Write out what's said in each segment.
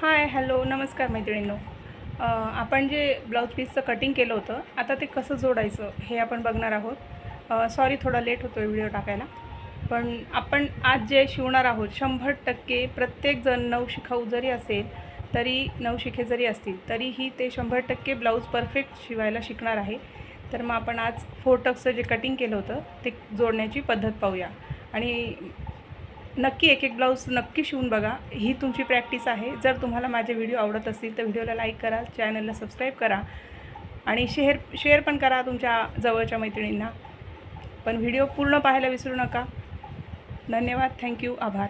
Hi hello नमस्कार मैत्रिणींनो. आपण जे ब्लाऊज पीसचं कटिंग केलं होतं आता ते कसं जोडायचं हे आपण बघणार आहोत. सॉरी थोडा लेट होतो आहे व्हिडिओ टाकायला. पण आपण आज जे शिवणार आहोत शंभर टक्के प्रत्येकजण नवशिखाऊ जरी असेल तरी नवशिखे जरी असतील तरीही ते शंभर टक्के ब्लाऊज परफेक्ट शिवायला शिकणार आहे. तर मग आपण आज फोर टक्सचं जे कटिंग केलं होतं ते जोडण्याची पद्धत पाहूया. आणि नक्की एक एक ब्लाऊज नक्की शिवून बघा. ही तुमची प्रॅक्टिस आहे. जर तुम्हाला माझे व्हिडिओ आवडत असतील तर व्हिडिओला लाईक करा चॅनलला सबस्क्राईब करा आणि शेअर शेअर पण करा तुमच्या जवळच्या मैत्रिणींना. पण व्हिडिओ पूर्ण पाहायला विसरू नका. धन्यवाद. थँक्यू आभार.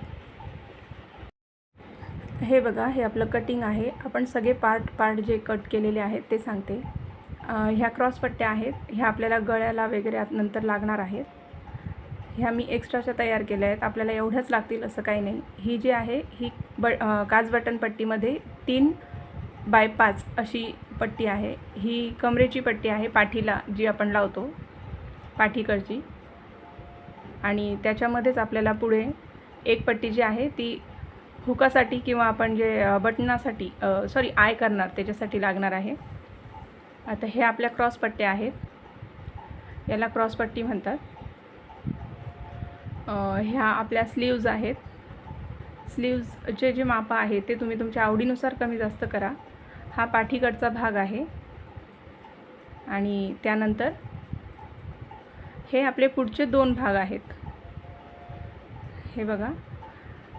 हे बघा हे आपलं कटिंग आहे. आपण सगळे पार्ट पार्ट जे कट केलेले आहेत ते सांगते. ह्या क्रॉसपट्ट्या आहेत. ह्या आपल्याला गळ्याला वगैरे आत- नंतर लागणार आहेत. ह्या मी एक्स्ट्राच्या तयार केल्या आहेत. आपल्याला एवढ्याच लागतील असं काही नाही. ही जी आहे ही ब काच बटन पट्टीमध्ये तीन बाय पाच अशी पट्टी आहे. ही कमरेची पट्टी आहे पाठीला जी आपण लावतो पाठीकडची. आणि त्याच्यामध्येच आपल्याला पुढे एक पट्टी जी आहे ती हुकासाठी किंवा आपण जे बटनासाठी सॉरी आय करणार त्याच्यासाठी लागणार आहे. आता हे आपल्या क्रॉस पट्ट्या आहेत. याला क्रॉस पट्टी म्हणतात. ह्या आपल्या स्लीव्ज आहेत. स्लीव्जचे जे मापं आहे ते तुम्ही तुमच्या आवडीनुसार कमी जास्त करा. हा पाठीकडचा भाग आहे. आणि त्यानंतर हे आपले पुढचे दोन भाग आहेत. हे बघा.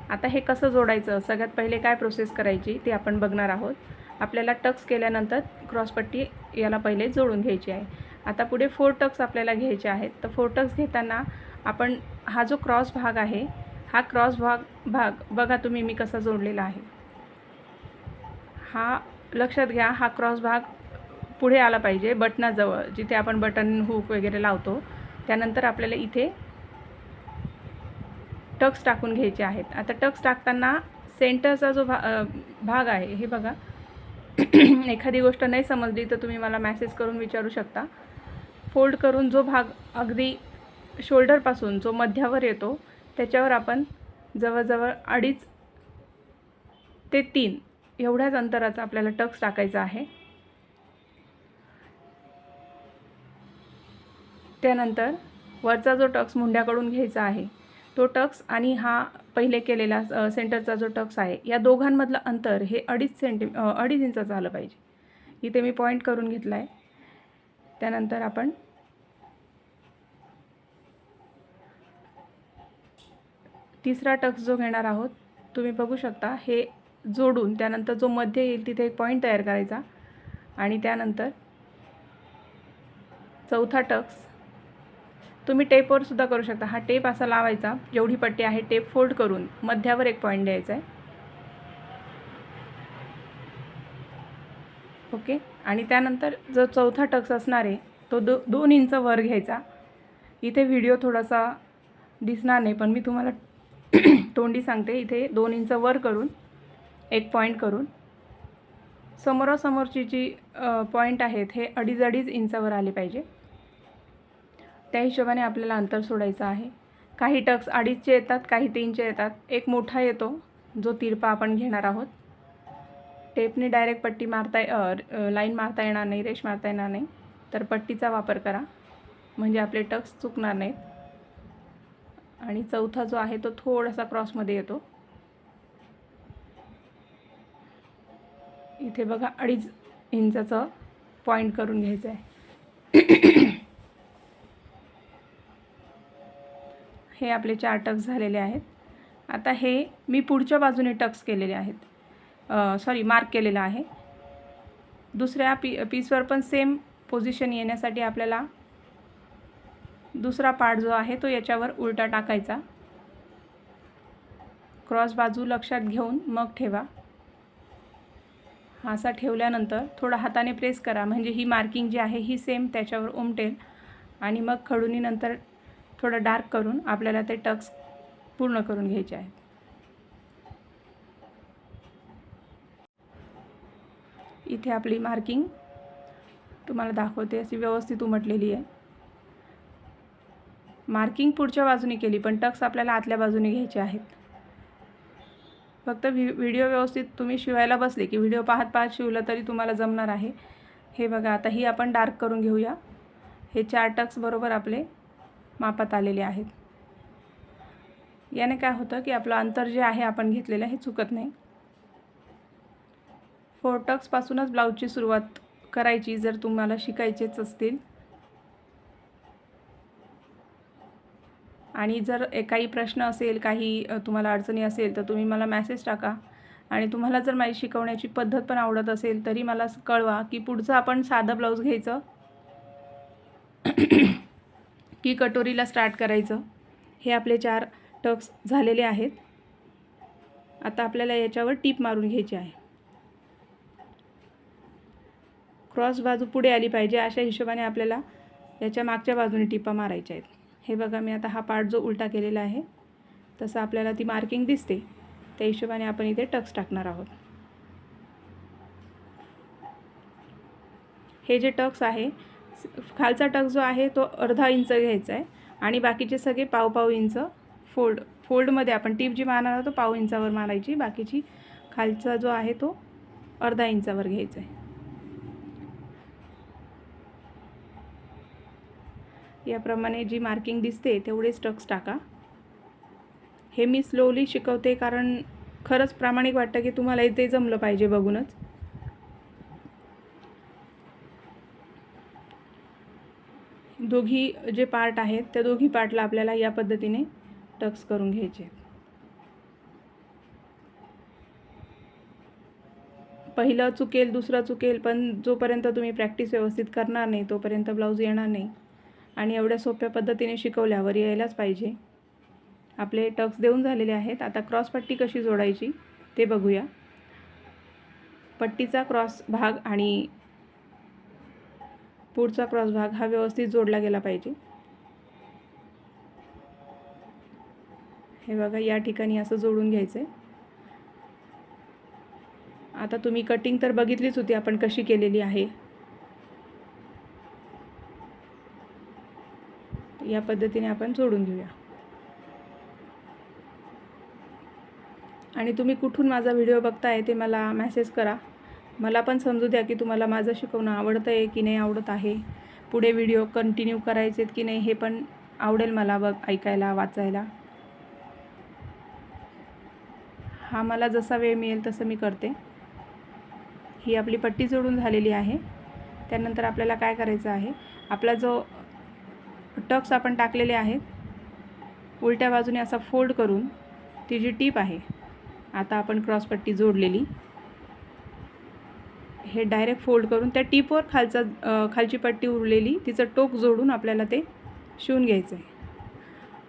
आता हे कसं जोडायचं? सगळ्यात पहिले काय प्रोसेस करायची ते आपण बघणार आहोत. आपल्याला टक्स केल्यानंतर क्रॉसपट्टी याला पहिले जोडून घ्यायची आहे. आता पुढे फोर टक्स आपल्याला घ्यायचे आहेत. तर फोर टक्स घेताना आपण हा जो क्रॉस भाग आहे हा क्रॉस भाग भाग बघा तुम्ही मी कसा जोडलेला आहे. हा लक्षात घ्या हा क्रॉस भाग पुढे आला पाहिजे बटनाजवळ जिथे आपण बटन हुक वगैरे लावतो. त्यानंतर आपल्याला इथे टक्स टाकून घ्यायचे आहेत. आता टक्स टाकताना सेंटरचा जो भा भाग आहे हे बघा. एखादी गोष्ट नाही समजली तर तुम्ही मला मॅसेज करून विचारू शकता. फोल्ड करून जो भाग अगदी शोल्डरपासून जो मध्यावर येतो त्याच्यावर आपण जवळजवळ अडीच ते तीन एवढ्याच अंतराचा आपल्याला टक्स टाकायचा आहे. त्यानंतर वरचा जो टक्स मुंड्याकडून घ्यायचा आहे तो टक्स आणि हा पहिले केलेला सेंटरचा जो टक्स आहे या दोघांमधलं अंतर हे अडीच सेंटी अडीच इंचाचं आलं पाहिजे. इथे मी पॉईंट करून घेतला आहे त्यानंतर आपण तिसरा टक्स जो घेणार आहोत तुम्ही बघू शकता हे जोडून त्यानंतर जो मध्ये येईल तिथे एक पॉईंट तयार करायचा. आणि त्यानंतर चौथा टक्स तुम्ही टेपवर सुद्धा करू शकता. हा टेप असा लावायचा जेवढी पट्टी आहे टेप फोल्ड करून मध्यावर एक पॉईंट द्यायचा आहे. ओके आणि त्यानंतर जो चौथा टक्स असणार आहे तो दो दोन इंच वर घ्यायचा. इथे व्हिडिओ थोडासा दिसणार नाही पण मी तुम्हाला तोंडी सांगते इथे दोन इंच वर करून एक पॉईंट करून. समोरासमोरची जी पॉईंट आहेत हे अडीच अडीच इंचावर आले पाहिजे. त्या हिशोबाने आपल्याला अंतर सोडायचं आहे. काही टक्स अडीचचे येतात काही तीनचे येतात. एक मोठा येतो जो तिरपा आपण घेणार आहोत. टेपने डायरेक्ट पट्टी मारता लाईन मारता येणार नाही रेश मारता येणार नाही. तर पट्टीचा वापर करा. म्हणजे आपले टक्स चुकणार नाहीत. आणि चौथा जो आहे तो थोडासा क्रॉसमध्ये येतो. इथे बघा अडीच इंचाचं पॉईंट करून घ्यायचं आहे हे आपले चार टक्स झालेले आहेत. आता हे मी पुढच्या बाजूने टक्स केलेले आहेत. सॉरी मार्क केलेलं आहे. दुसऱ्या पी पीसवर पण सेम पोझिशन येण्यासाठी आपल्याला दुसरा पार्ट जो आहे तो याच्यावर उलटा टाकायचा. क्रॉस बाजू लक्षात घेऊन मग ठेवा. असा ठेवल्यानंतर थोडा हाताने प्रेस करा. म्हणजे ही मार्किंग जी आहे ही सेम त्याच्यावर उमटेल. आणि मग खडुनीनंतर थोडं डार्क करून आपल्याला ते टक्स पूर्ण करून घ्यायचे आहेत. इथे आपली मार्किंग तुम्हाला दाखवते अशी व्यवस्थित उमटलेली आहे. मार्किंग पुढच्या बाजूने केली पण टक्स आपल्याला आतल्या बाजूने घ्यायचे आहेत. फक्त व्हि व्हिडिओ व्यवस्थित तुम्ही शिवायला बसले की व्हिडिओ पाहत पाहत शिवलं तरी तुम्हाला जमणार आहे. हे बघा आता ही आपण डार्क करून घेऊया. हे चार टक्स बरोबर आपले मापात आलेले आहेत. याने काय होतं की आपलं अंतर जे आहे आपण घेतलेलं हे चुकत नाही. फोर टक्सपासूनच ब्लाऊजची सुरुवात करायची जर तुम्हाला शिकायचेच असतील. आणि जर काही प्रश्न असेल काही तुम्हाला अडचणी असेल तर तुम्ही मला मॅसेज टाका. आणि तुम्हाला जर माझी शिकवण्याची पद्धत पण आवडत असेल तरी मला कळवा की पुढचं आपण साधं ब्लाऊज घ्यायचं. की कटोरीला स्टार्ट करायचं. हे आपले चार टक्स झालेले आहेत. आता आपल्याला याच्यावर टीप मारून घ्यायची आहे. क्रॉस बाजू पुढे आली पाहिजे अशा हिशोबाने आपल्याला याच्या मागच्या बाजूने टिपा मारायच्या आहेत. हे बघा मी आता हा पार्ट जो उलटा केलेला आहे तसं आपल्याला ती मार्किंग दिसते. त्या हिशोबाने आपण इथे टक्स टाकणार आहोत. हे जे टक्स आहे खालचा टक्स जो आहे तो अर्धा इंच घ्यायचा आहे आणि बाकीचे सगळे पाव पाव इंच फोल्ड फोल्डमध्ये आपण टीप जी मारणार आहोत तो पाव इंचावर मारायची. बाकीची खालचा जो आहे तो अर्धा इंचावर घ्यायचा आहे. याप्रमाणे जी मार्किंग दिसते तेवढे स्टक्स टाका. हे मी स्लोली शिकवते कारण खरंच प्रामाणिक वाटतं की तुम्हाला इथे जमलं पाहिजे बघूनच. दोघी जे पार्ट आहेत त्या दोघी पार्टला आपल्याला या पद्धतीने टक्स करून घ्यायचे आहेत. पहिलं चुकेल दुसरं चुकेल पण जोपर्यंत तुम्ही प्रॅक्टिस व्यवस्थित करणार नाही तोपर्यंत ब्लाऊज येणार नाही. आणि एवढ्या सोप्या पद्धतीने शिकवल्यावर यायलाच पाहिजे. आपले टक्स देऊन झालेले आहेत. आता क्रॉस पट्टी कशी जोडायची ते बघूया. पट्टीचा क्रॉस भाग आणि पुढचा क्रॉस भाग हा व्यवस्थित जोडला गेला पाहिजे. हे बघा या ठिकाणी असं जोडून घ्यायचं आहे आता तुम्ही कटिंग तर बघितलीच होती आपण कशी केलेली आहे. या पद्धतीने आपण जोडून घेऊया. आणि तुम्ही कुठून माझा व्हिडिओ बघताय ते मला मॅसेज करा. मला पण समजू द्या की तुम्हाला माझं शिकवणं आवडतं आहे की नाही आवडत आहे. पुढे व्हिडिओ कंटिन्यू करायचेत की नाही हे पण आवडेल मला बघ ऐकायला वाचायला. हा मला जसा वेळ मिळेल तसं मी करते. ही आपली पट्टी जोडून झालेली आहे. त्यानंतर आपल्याला काय करायचं आहे? आपला जो टक्स आपण टाकलेले आहेत. उलट्या बाजूने असा फोल्ड करून ती जी टीप आहे आता आपण क्रॉसपट्टी जोडलेली हे डायरेक्ट फोल्ड करून त्या टीपवर खालचा खालची पट्टी उरलेली तिचं टोक जोडून आपल्याला ते शिवून घ्यायचं आहे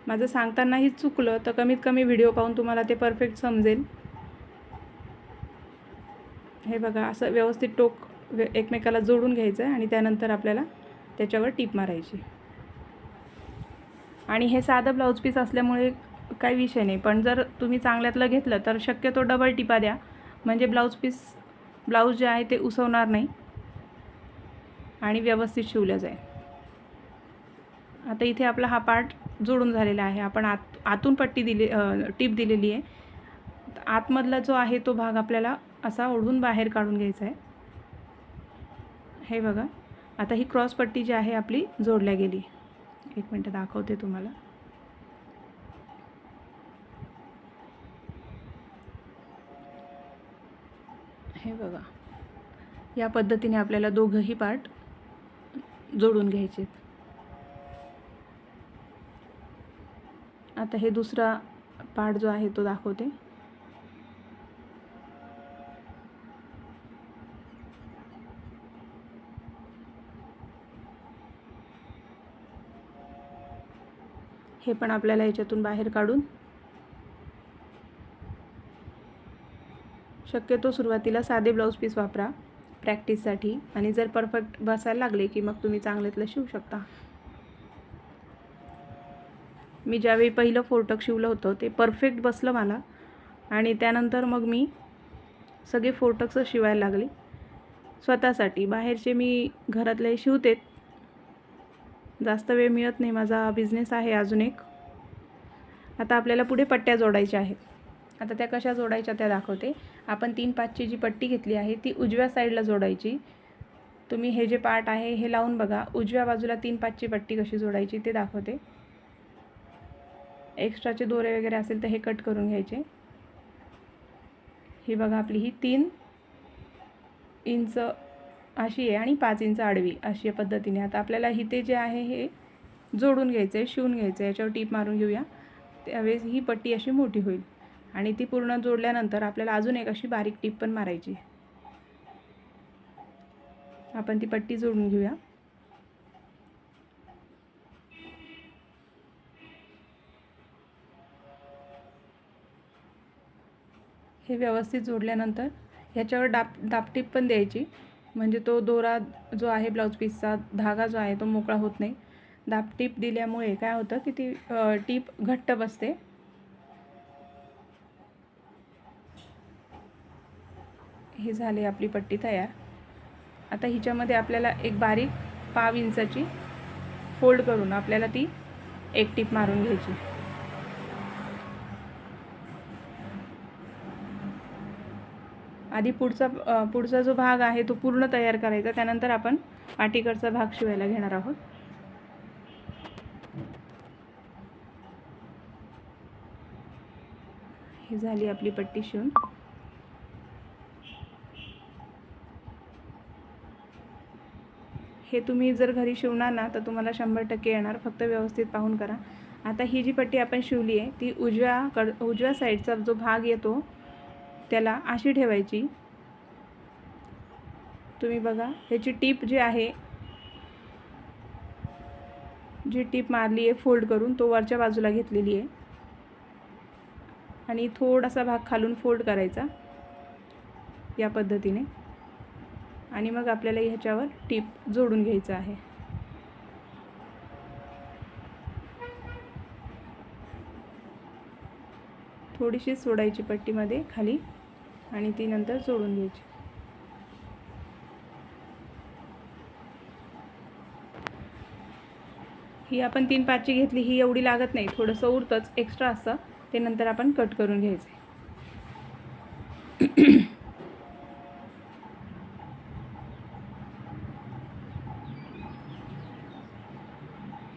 माझं सांगतानाही चुकलं तर कमीत कमी व्हिडिओ पाहून तुम्हाला ते परफेक्ट समजेल. हे बघा असं व्यवस्थित टोक एकमेकाला जोडून घ्यायचं आहे आणि त्यानंतर आपल्याला त्याच्यावर टीप मारायची. आणि हे साधं ब्लाऊज पीस असल्यामुळे काही विषय नाही. पण जर तुम्ही चांगल्यातलं घेतलं तर शक्यतो डबल टिपा द्या. म्हणजे ब्लाऊज पीस ब्लाऊज जे आहे ते उसवणार नाही. आणि व्यवस्थित शिवलं जाईल. आता इथे आपला हा पार्ट जोडून झालेला आहे. आपण आत आतून पट्टी दिली टीप दिलेली आहे. आतमधला जो आहे तो भाग आपल्याला असा ओढून बाहेर काढून घ्यायचा आहे. हे बघा. आता ही क्रॉस पट्टी जी आहे आपली जोडल्या गेली. एक मिनटं दाखवते तुम्हाला. हे बघा. या पद्धतीने आपल्याला दोघंही पार्ट जोडून घ्यायचे. आता हे दुसरा पार्ट जो आहे तो दाखवते. हे पण आपल्याला याच्यातून बाहेर काढून शक्यतो सुरुवातीला साधे ब्लाऊज पीस वापरा प्रॅक्टिससाठी आणि जर परफेक्ट बसायला लागले की मग तुम्ही चांगल्यातलं शिवू शकता. मी ज्यावेळी पहिलं फोरटक शिवलं होतं ते परफेक्ट बसलं मला. आणि त्यानंतर मग मी सगळे फोरटक्स शिवायला लागले. स्वतःसाठी. बाहेरचे मी घरातले शिवतेत जास्त वेळ मिळत नाही. माझा बिझनेस आहे अजून एक. आता आपल्याला पुढे पट्ट्या जोडायच्या आहेत. आता त्या कशा जोडायच्या त्या दाखवते. आपण तीन पाचची जी पट्टी घेतली आहे ती उजव्या साईडला जोडायची. तुम्ही हे जे पार्ट आहे हे लावून बघा. उजव्या बाजूला तीन पाचची पट्टी कशी जोडायची ते दाखवते. एक्स्ट्राचे दोरे वगैरे असेल तर हे कट करून घ्यायचे. ही बघा आपली ही तीन इंच अशी आहे आणि पाच इंच आडवी अशी पद्धतीने. आता आपल्याला इथे जे आहे हे जोडून घ्यायचं आहे शिवून घ्यायचं आहे याच्यावर टीप मारून घेऊया. त्यावेळेस ही पट्टी अशी मोठी होईल. आणि ती पूर्ण जोडल्यानंतर आपल्याला अजून एक अशी बारीक टीप पण मारायची आपण ती पट्टी जोडून घेऊया. हे व्यवस्थित जोडल्यानंतर ह्याच्यावर डाप दापटीप पण द्यायची. म्हणजे तो दोरा जो आहे ब्लाऊज पीसचा धागा जो आहे तो मोकळा होत नाही. दापटीप दिल्यामुळे काय होतं की ती टीप घट्ट बसते. ही झाली आपली पट्टी तयार. आता हिच्यामध्ये आपल्याला एक बारीक पाव इंचाची फोल्ड करून आपल्याला ती एक टीप मारून घ्यायची. आधी पुढचा पुढचा जो भाग आहे तो पूर्ण तयार करायचा. त्यानंतर आपण पाठीकडचा भाग शिवायला घेणार आहोत. ही झाली आपली पट्टी शिवून. हे तुम्ही जर घरी शिवणार ना तर तुम्हाला शंभर टक्के येणार. फक्त व्यवस्थित पाहून करा. आता ही जी पट्टी आपण शिवली आहे ती उजव्या कड उजव्या साईडचा जो भाग येतो त्याला अशी ठेवायची. तुम्ही बघा ह्याची टीप जी आहे जी टीप मारली आहे फोल्ड करून तो वरच्या बाजूला घेतलेली आहे. आणि थोडासा भाग खालून फोल्ड करायचा या पद्धतीने. आणि मग आपल्याला ह्याच्यावर टीप जोडून घ्यायचं आहे. थोडीशी सोडायची पट्टीमध्ये खाली. आणि ती नंतर जोडून घ्यायची. ही आपण तीन पाचची घेतली ही एवढी लागत नाही. थोडंसं उरतंच एक्स्ट्रा असतं ते नंतर आपण कट करून घ्यायचं.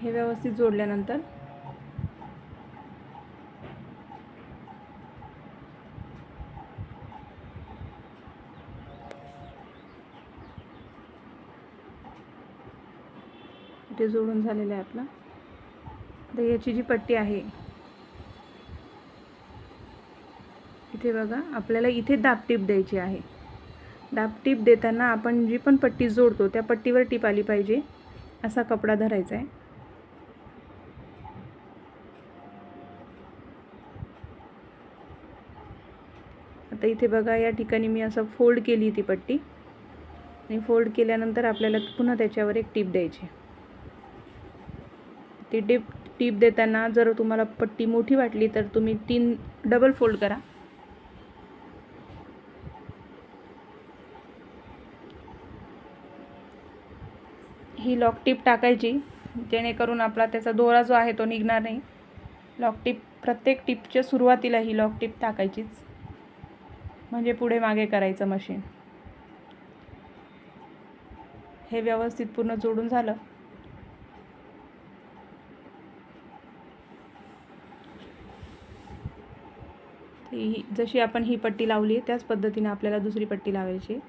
हे व्यवस्थित जोडल्यानंतर इथे जोडून झालेलं आहे आपलं तर याची जी पट्टी आहे इथे बघा आपल्याला इथे दाबटीप द्यायची आहे. दाबटीप देताना आपण जी पण पट्टी जोडतो त्या पट्टीवर टीप आली पाहिजे असा कपडा धरायचा आहे. आता इथे बघा या ठिकाणी मी असं फोल्ड केली ती पट्टी. आणि फोल्ड केल्यानंतर आपल्याला पुन्हा त्याच्यावर एक टीप द्यायची ती डिप टीप देताना जर तुम्हाला पट्टी मोठी वाटली तर तुम्ही तीन डबल फोल्ड करा. ही लॉक टीप टाकायची जेणेकरून आपला त्याचा दोरा जो आहे तो निघणार नाही. लॉक टीप प्रत्येक टीपच्या सुरुवातीला ही लॉक टीप टाकायचीच. म्हणजे पुढे मागे करायचं मशीन हे व्यवस्थित पूर्ण जोडून झालं. ही जशी आपण ही पट्टी लावली आहे त्याच पद्धतीने आपल्याला दुसरी पट्टी लावायची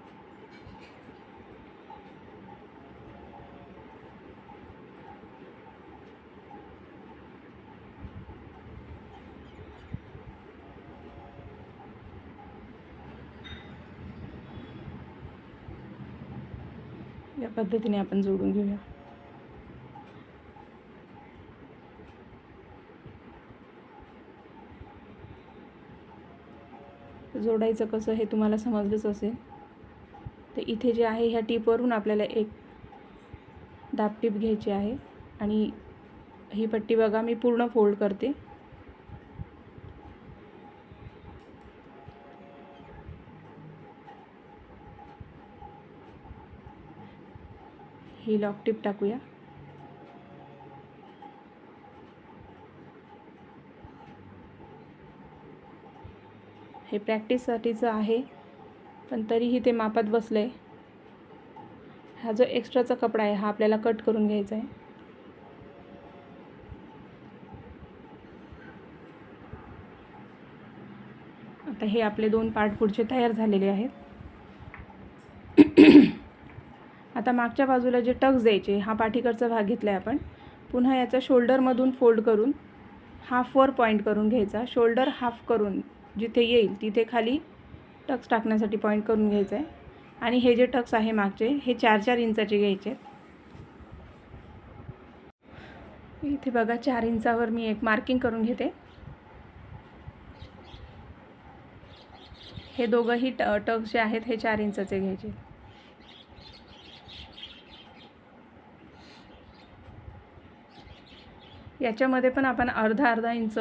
या पद्धतीने आपण जोडून घेऊया. जोडायचं कसं हे तुम्हाला समजलंच असेल. तर इथे जे आहे ह्या टीपवरून आपल्याला एक दाबटीप घ्यायची आहे. आणि ही पट्टी बघा मी पूर्ण फोल्ड करते. ही लॉक टीप टाकूया. हे प्रॅक्टिससाठीचं आहे पण तरीही ते मापात बसलं. आहे हा जो एक्स्ट्राचा कपडा आहे हा आपल्याला कट करून घ्यायचा आहे. आता हे आपले दोन पार्ट पुढचे तयार झालेले आहेत. आता मागच्या बाजूला जे टक्स द्यायचे हा पाठीकडचा भाग घेतला आहे आपण. पुन्हा याचा शोल्डरमधून फोल्ड करून हाफवर पॉईंट करून घ्यायचा. शोल्डर हाफ करून जिथे येईल तिथे खाली टक्स टाकण्यासाठी पॉईंट करून घ्यायचं आहे. आणि हे जे टक्स आहे मागचे हे चार चार इंचाचे घ्यायचे आहेत. इथे बघा चार इंचावर मी एक मार्किंग करून घेते. हे दोघंही ट टक्स जे आहेत हे चार इंचाचे घ्यायचे याच्यामध्ये पण आपण अर्धा अर्धा इंच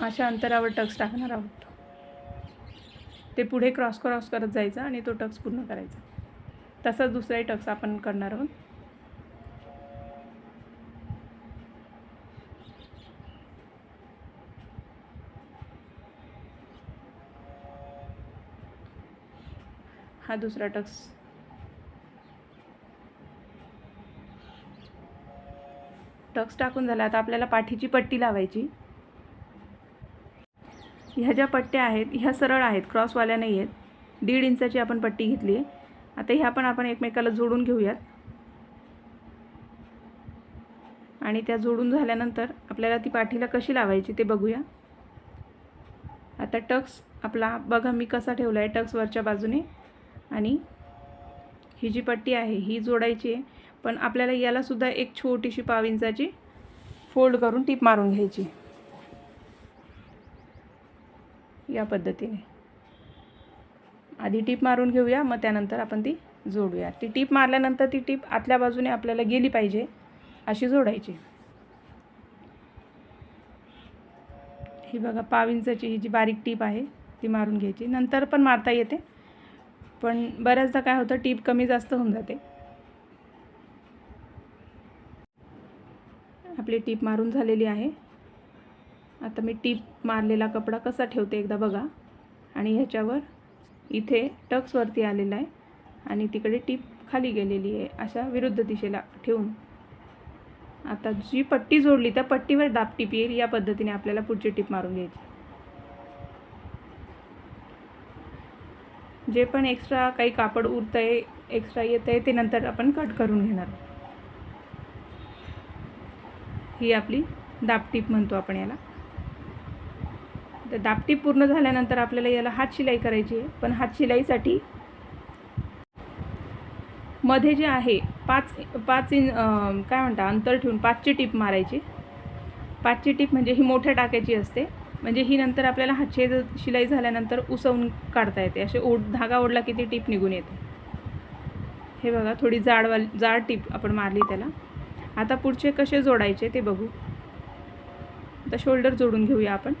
अशा अंतरावर टक्स टाकणार आहोत. ते पुढे क्रॉस क्रॉस करत जायचं आणि तो टक्स पूर्ण करायचा. तसाच दुसराही टक्स आपण करणार आहोत. हा दुसरा टक्स. टक्स टाकून झाला. आता आपल्याला पाठीची पट्टी लावायची. ह्या ज्या पट्ट्या आहेत ह्या सरळ आहेत क्रॉसवाल्या नाही आहेत. दीड इंचाची आपण पट्टी घेतली आहे. आता ह्या पण आपण एकमेकाला जोडून घेऊयात. आणि त्या जोडून झाल्यानंतर आपल्याला ती पाठीला कशी लावायची ते बघूया. आता टक्स आपला बघा मी कसा ठेवला आहे टक्स वरच्या बाजूने. आणि ही जी पट्टी आहे ही जोडायची आहे. पण आपल्याला यालासुद्धा एक छोटीशी पाव इंचाची फोल्ड करून टीप मारून घ्यायची. या पद्धतीने. आधी टीप मारून घेऊया मग त्यानंतर आपण ती जोडूया. ती टीप मारल्यानंतर ती टीप आतल्या बाजूने आपल्याला गेली पाहिजे अशी जोडायची. ही बघा पाव इंचाची ही जी बारीक टीप आहे ती मारून घ्यायची. नंतर पण मारता येते पण बऱ्याचदा काय होतं टीप कमी जास्त होऊन जाते. आपली टीप मारून झालेली आहे. आता मी टीप मारलेला कपडा कसा ठेवते एकदा बघा. आणि ह्याच्यावर इथे टक्सवरती आलेला आहे. आणि तिकडे टीप खाली गेलेली आहे अशा विरुद्ध दिशेला ठेवून. आता जी पट्टी जोडली त्या पट्टीवर दाब टीप येईल या पद्धतीने आपल्याला पुढची टीप मारून घ्यायची. जे पण एक्स्ट्रा काही कापड उरतं आहे एक्स्ट्रा येतं आहे ते नंतर आपण कट करून घेणार. ही आपली दाब टीप म्हणतो आपण याला. तर दाबटीप पूर्ण झाल्यानंतर आपल्याला याला हात शिलाई करायची आहे. पण हात शिलाईसाठी मध्ये जे आहे पाच पाच इंच काय म्हणता अंतर ठेवून पाचची टीप मारायची. पाचची टीप म्हणजे ही मोठ्या टाकायची असते. म्हणजे ही नंतर आपल्याला हातचे शिलाई झाल्यानंतर उसवून काढता येते. असे ओढ धागा ओढला की ती टीप निघून येते. हे बघा थोडी जाडवाल जाड टीप आपण मारली त्याला. आता पुढचे कसे जोडायचे ते बघू. आता शोल्डर जोडून घेऊया आपण.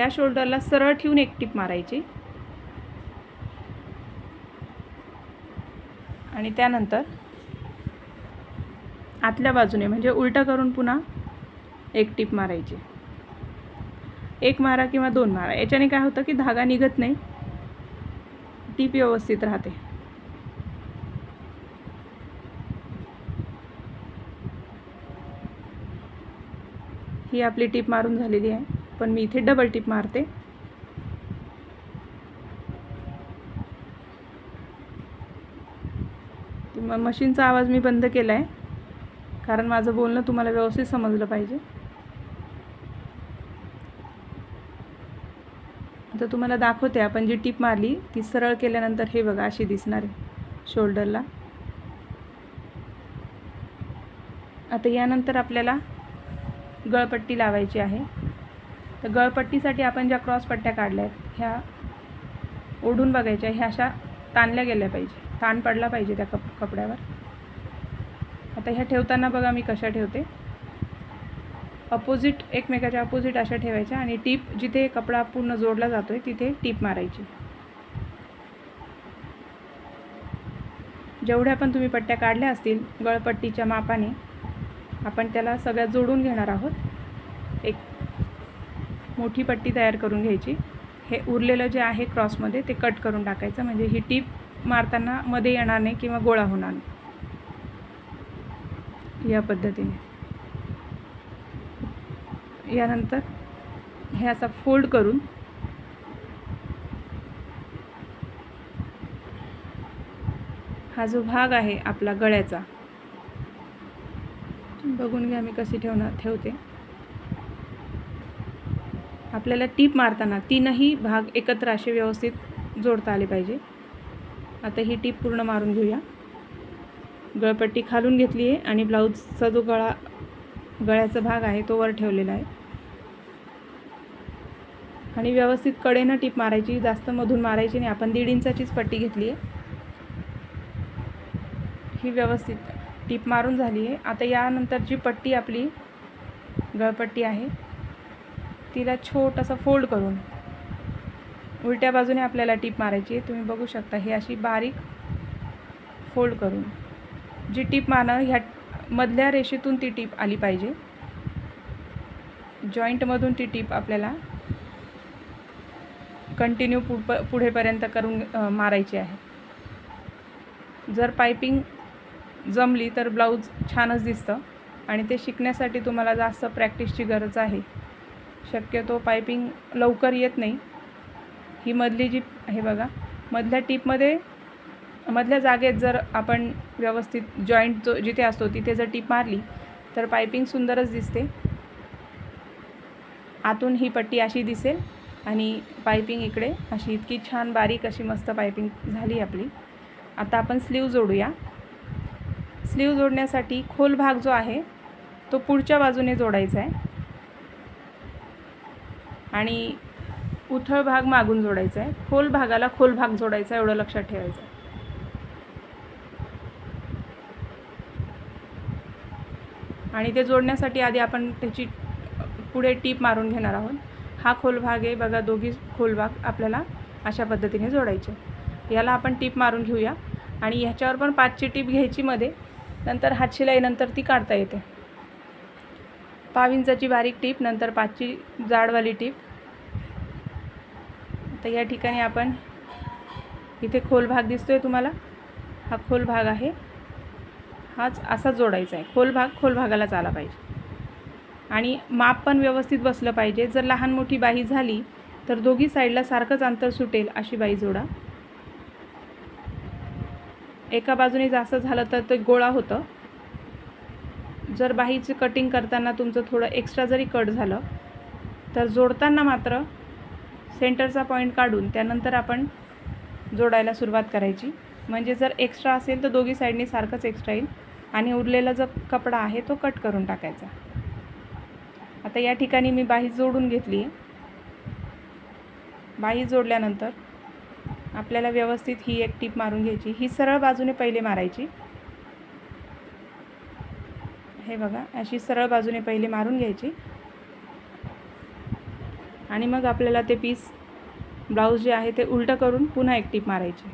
ह्या शोल्डरला सरळ ठेवून एक टीप मारायची. आणि त्यानंतर आतल्या बाजूने म्हणजे उलटं करून पुन्हा एक टीप मारायची. एक मारा किंवा दोन मारा. याच्याने काय होतं की धागा निघत नाही. टीप व्यवस्थित राहते. ही आपली टीप मारून झालेली आहे. पण मी इथे डबल टिप मारते. मग मशीनचा आवाज मी बंद केला आहे कारण माझं बोलणं तुम्हाला व्यवस्थित समजलं पाहिजे. आता तुम्हाला दाखवते आपण जी टीप मारली ती सरळ केल्यानंतर हे बघा अशी दिसणार आहे शोल्डरला आता यानंतर आपल्याला गळपट्टी लावायची आहे. तर गळपट्टीसाठी आपण ज्या क्रॉस पट्ट्या काढल्या आहेत ह्या ओढून बघायच्या ह्या अशा ताणल्या गेल्या पाहिजे. ताण पडला पाहिजे त्या कप कपड्यावर. आता ह्या ठेवताना बघा मी कशा ठेवते. अपोजिट एकमेकाच्या अपोजिट अशा ठेवायच्या आणि टीप जिथे कपडा पूर्ण जोडला जातो आहे तिथे टीप मारायची. जेवढ्या पण तुम्ही पट्ट्या काढल्या असतील गळपट्टीच्या मापाने आपण त्याला सगळ्यात जोडून घेणार आहोत. मोठी पट्टी तयार करून घ्यायची. हे उरलेलं जे आहे क्रॉसमध्ये ते कट करून टाकायचं. म्हणजे ही टीप मारताना मध्ये येणार नाही किंवा गोळा होणार नाही. या पद्धतीने. यानंतर हे असा फोल्ड करून हा जो भाग आहे आपला गळ्याचा बघून घ्या मी कशी ठेवणार ठेवते. आपल्याला टीप मारताना तीनही भाग एकत्र असे व्यवस्थित जोडता आले पाहिजे. आता ही टीप पूर्ण मारून घेऊया. गळपट्टी खालून घेतली आहे आणि ब्लाऊजचा जो गळा गळ्याचा भाग आहे तो वर ठेवलेला आहे. आणि व्यवस्थित कडेनं टीप मारायची जास्त मधून मारायची नाही. आपण दीड इंचाचीच पट्टी घेतली आहे. ही व्यवस्थित टीप मारून झाली आहे. आता यानंतरची पट्टी आपली गळपट्टी आहे तिला छोटासा फोल्ड करून उलट्या बाजूने आपल्याला टीप मारायची आहे. तुम्ही बघू शकता ही अशी बारीक फोल्ड करून जी टीप मारणं ह्या मधल्या रेषेतून ती टीप आली पाहिजे. जॉईंटमधून ती टीप आपल्याला कंटिन्यू पु पुढेपर्यंत करून मारायची आहे. जर पायपिंग जमली तर ब्लाऊज छानच दिसतं आणि ते शिकण्यासाठी तुम्हाला जास्त प्रॅक्टिसची गरज आहे. शक्यतो पायपिंग लवकर येत नाही. ही मधली जी हे बघा मधल्या टीपमध्ये मधल्या जागेत जर आपण व्यवस्थित जॉईंट जो जिथे असतो तिथे जर टीप मारली तर पायपिंग सुंदरच दिसते. आतून ही पट्टी अशी दिसेल आणि पायपिंग इकडे अशी इतकी छान बारीक अशी मस्त पायपिंग झाली आपली. आता आपण स्लीव जोडूया. स्लीव जोडण्यासाठी खोल भाग जो आहे तो पुढच्या बाजूने जोडायचा आहे. आणि उथळ भाग मागून जोडायचा आहे. खोल भागाला खोल भाग जोडायचा एवढं लक्षात ठेवायचं आणि ते जोडण्यासाठी आधी आपण त्याची पुढे टीप मारून घेणार आहोत. हा खोल भाग आहे बघा दोघी खोल भाग आपल्याला अशा पद्धतीने जोडायचे याला आपण टीप मारून घेऊया. आणि ह्याच्यावर पण पाचची टीप घ्यायची मध्ये. नंतर हात नंतर ती काढता येते. पाव इंचाची बारीक टीप नंतर पाचची जाडवाली टीप. तर या ठिकाणी आपण इथे खोल भाग दिसतोय तुम्हाला. हा खोल भाग आहे. हाच असा जोडायचा आहे. खोल भाग खोल भागालाच आला पाहिजे. आणि माप पण व्यवस्थित बसलं पाहिजे. जर लहान मोठी बाही झाली तर दोघी साईडला सारखंच अंतर सुटेल अशी बाई जोडा. एका बाजूने जास्त झालं तर ते गोळा होतं. जर बाहीचं कटिंग करताना तुमचं थोडं एक्स्ट्रा जरी कट झालं तर जोडताना मात्र सेंटरचा पॉईंट काढून त्यानंतर आपण जोडायला सुरुवात करायची. म्हणजे जर एक्स्ट्रा असेल तर दोघी साईडने सारखंच एक्स्ट्रा येईल. आणि उरलेला जो कपडा आहे तो कट करून टाकायचा. आता या ठिकाणी मी बाही जोडून घेतली. आहे बाही जोडल्यानंतर आपल्याला व्यवस्थित ही एक टीप मारून घ्यायची. ही सरळ बाजूने पहिले मारायची. हे बघा. अशी सरळ बाजूने पहिले मारून घ्यायची. आणि मग आपल्याला ते पीस ब्लाऊज जे आहे ते उलटं करून पुन्हा एक टीप मारायची.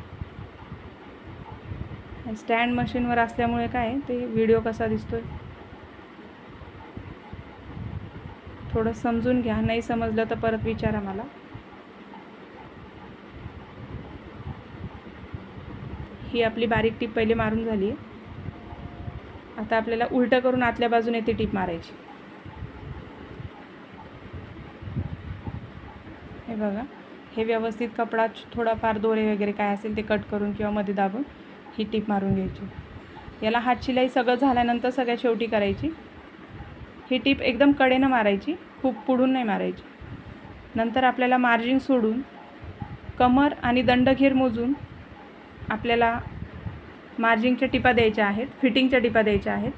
स्टँड मशीनवर असल्यामुळे काय ते व्हिडिओ कसा दिसतोय? थोडं समजून घ्या. नाही समजलं तर परत विचारा मला. ही आपली बारीक टीप पहिले मारून झाली आहे आता आपल्याला उलटं करून आतल्या बाजूने ती टीप मारायची. हे बघा हे व्यवस्थित कपडा थोडाफार दोरे वगैरे काय असेल ते कट करून किंवा मध्ये दाबून ही टीप मारून घ्यायची. याला हात शिलाई सगळं झाल्यानंतर सगळ्या शेवटी करायची. ही टीप एकदम कडेनं मारायची खूप पुढून नाही मारायची. नंतर आपल्याला मार्जिन सोडून कमर आणि दंडघेर मोजून आपल्याला मार्जिंगच्या टिपा द्यायच्या आहेत फिटिंगच्या टिपा द्यायच्या आहेत.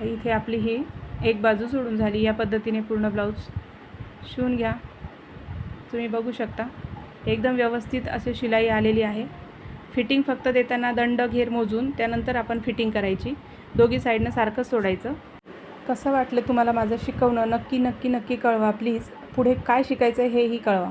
तर इथे आपली ही एक बाजू सोडून झाली. या पद्धतीने पूर्ण ब्लाऊज शिवून घ्या. तुम्ही बघू शकता एकदम व्यवस्थित असे शिलाई आलेली आहे. फिटिंग फक्त देताना दंड घेर मोजून त्यानंतर आपण फिटिंग करायची. दोघी साईडनं सारखं सोडायचं. कसं वाटलं तुम्हाला माझं शिकवणं? नक्की नक्की नक्की कळवा प्लीज पुढे काय शिकायचं आहे हेही कळवा.